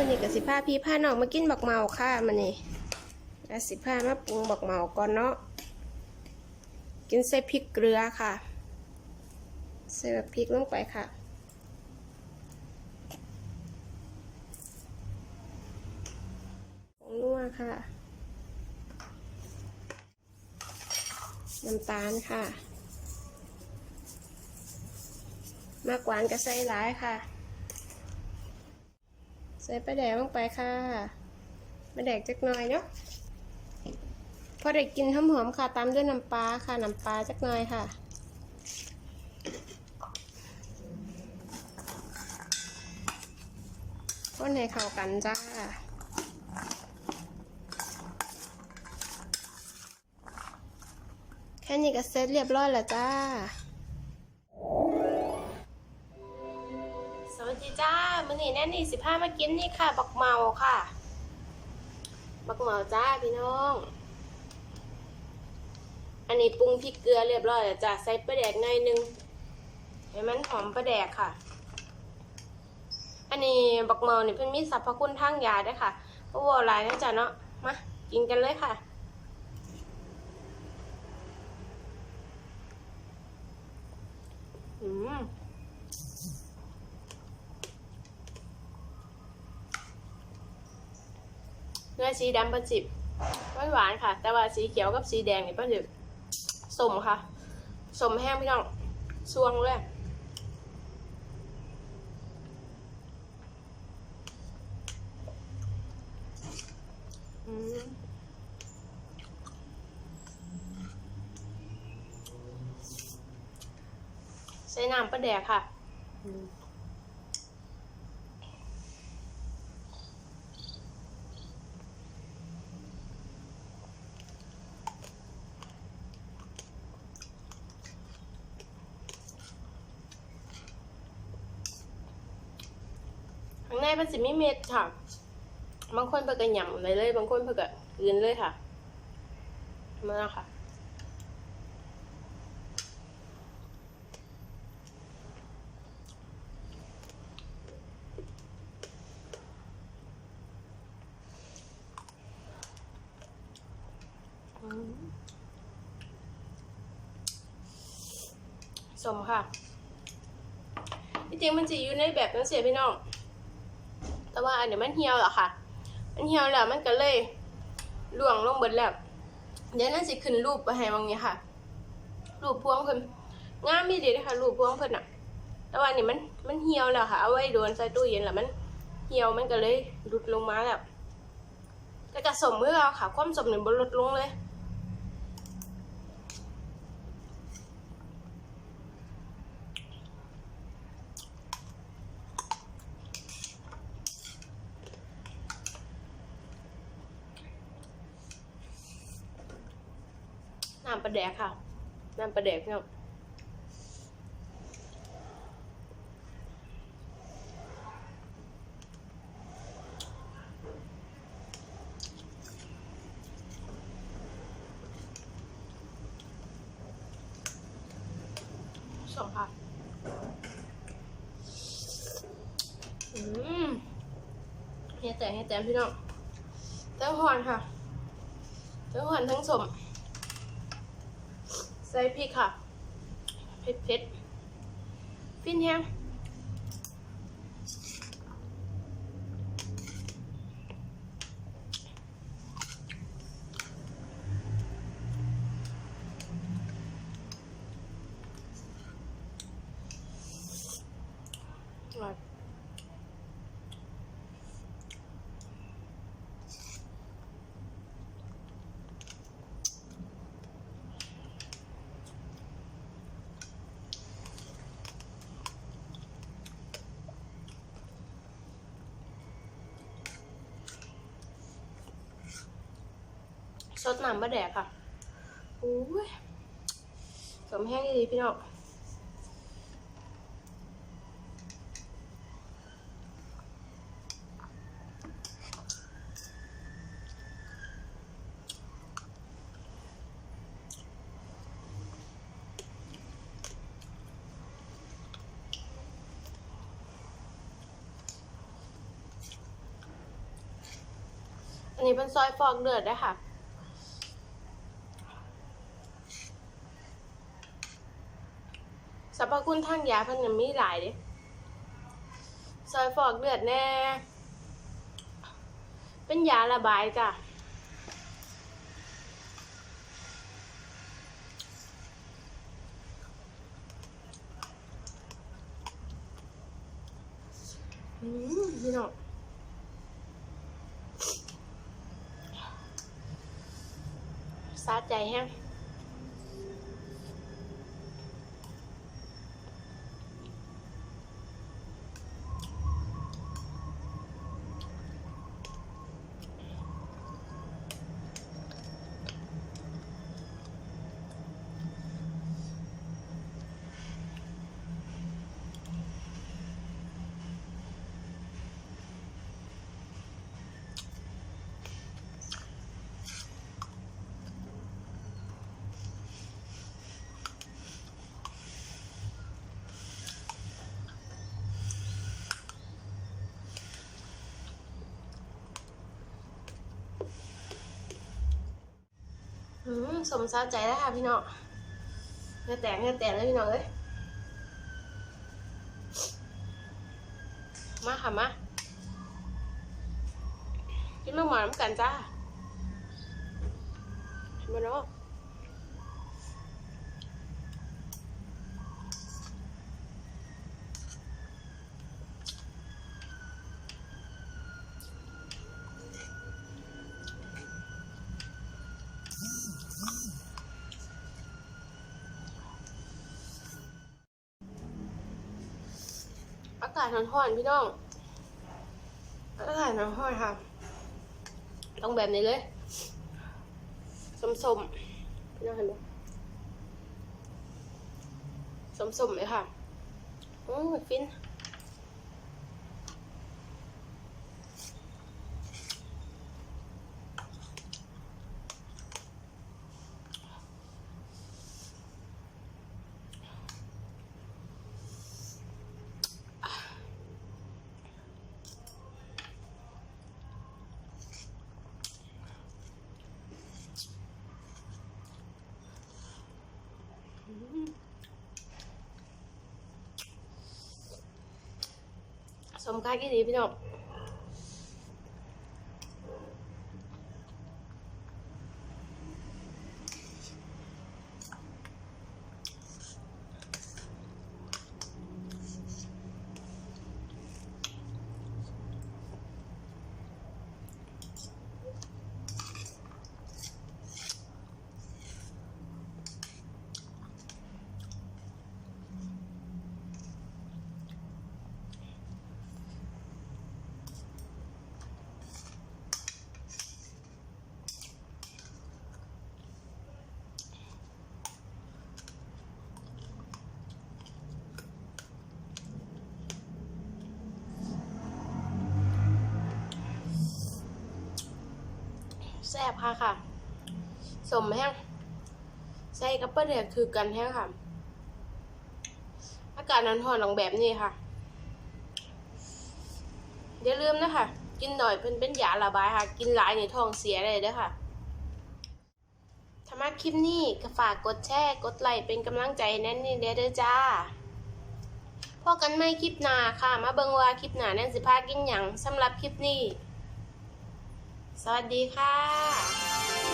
มันนี่กับสิผ้าพี่ผ้าน้องมากินบักเมาค่ะมันนี่แล้วสิผ้ามาปรุงบักเมาก่อนเนาะกินใส่พริกเกลือค่ะ ใส่แบบพริกลงไปค่ะผงนัวค่ะ น้ำตาลค่ะ มากหวานก็ใส่หลายค่ะ ใส่ปลาแดกลงไปค่ะปลาแดกจักหน่อยเนาะพอได้กินหอมๆค่ะ ตามด้วยน้ำปลาค่ะ น้ำปลาจักหน่อยค่ะ คนให้เข้ากันจ้า แค่นี้ก็เสร็จเรียบร้อยแล้วจ้า มื้อนี้แน่นี่สิพามากินนี่ค่ะ บักเมาค่ะ บักเมาจ้าพี่น้อง อันนี้ปรุงพริกเกลือเรียบร้อยแล้วจ้าใส่ปลาแดกหน่อยหนึงให้มันหอมปลาแดกค่ะ อันนี้บักเมาเนี่ยเพิ่นมีสรรพคุณทางยาด้วยค่ะเพราะว่าหลายนะจ้ะเนาะมากินกันเลยค่ะอืม เนื้อสีดำเป็นสิบไม่หวานค่ะ แต่ว่าสีเขียวกับสีแดงนี่เป็นสิบสมค่ะสมแห้งพี่น้องซวงเลยใส่น้ำปลาแดกค่ะอืม ข้างในมันสิมีเม็ดค่ะ บางคนเพิ่นก็หยำเลยเลย บางคนเพิ่นก็กลืนเลยค่ะมาค่ะสมค่ะ ที่จริงมันจะอยู่ในแบบนั้นเสียพี่น้อง แต่ว่าอันเดี๋ยวมันเหี่ยวแล้วค่ะ มันเหี่ยวแล้วมันก็เลยหลวงลงเบิดแล้ว เดี๋ยวนั่นสิขึ้นรูปไปให้บางนี้ค่ะ รูปพวงเพิ่นงามมีดีเลยค่ะ รูปพวงเพิ่นอะแต่ว่านี่มันมันเหี่ยวแล้วค่ะ เอาไว้โดนใส่ตู้เย็นแล้วมันเหี่ยวมันก็เลยหลุดลงมาแล้วแต่กระสมเมื่อเอาค่ะ ความสมเนี่ยบนลดลงเลย น้ำปลาแดกค่ะ น้ำปลาแดกเนี่ยสองค่ะอืมเฮียแต่เฮียแต่พี่น้องเต้าหอนค่ะเต้าหอนทั้งสม ใส่พริกค่ะ เผ็ดเผ็ดฟินแฮง ดน้ำมะแดกค่ะอุ้ยสมแห้งดีพี่น้องอันนี้เป็นซอยฟอกเลือดได้ค่ะ สรรพคุณทางยาเพิ่นก็มีหลายเด้ซอยฟอกเลือดแน่ เป็นยาระบายจ้ะอืมพี่น้องสาใจแฮง สมซาใจแล้วค่ะพี่น้องเงือแตกเงือแตกเลยพี่น้องเอ้ยมาค่ะมากินมาหมอน้ำกันจ้ามาเนาะากาศร้อนๆพี่น้องอากาศร้อนๆค่ะ ต้องแบบนี้เลยส้มๆพี่น้องเห็นไหมส้มๆเลยค่ะ อืมฟิน สมค่ากี่ดีพี่น้อง แซ่บค่ะค่ะ สมแห้งใส่กับปลาเดือดคือกันแห้งค่ะ อากาศร้อนลองแบบนี้ค่ะ อย่าลืมนะคะ กินหน่อยเป็นเป็นยาระบายค่ะ กินหลายในท้องเสียเลยเด้อค่ะถ้ามาคลิปนี้ก็ฝากกดแชร์ กดไลค์เป็นกำลังใจแน่นนี่เด้อเด้อจ้าพอกันไม่คลิปหน้าค่ะ มาเบิงว่าคลิปหน้าแน่นสิพากินหยังสำหรับคลิปนี้ สวัสดีค่ะ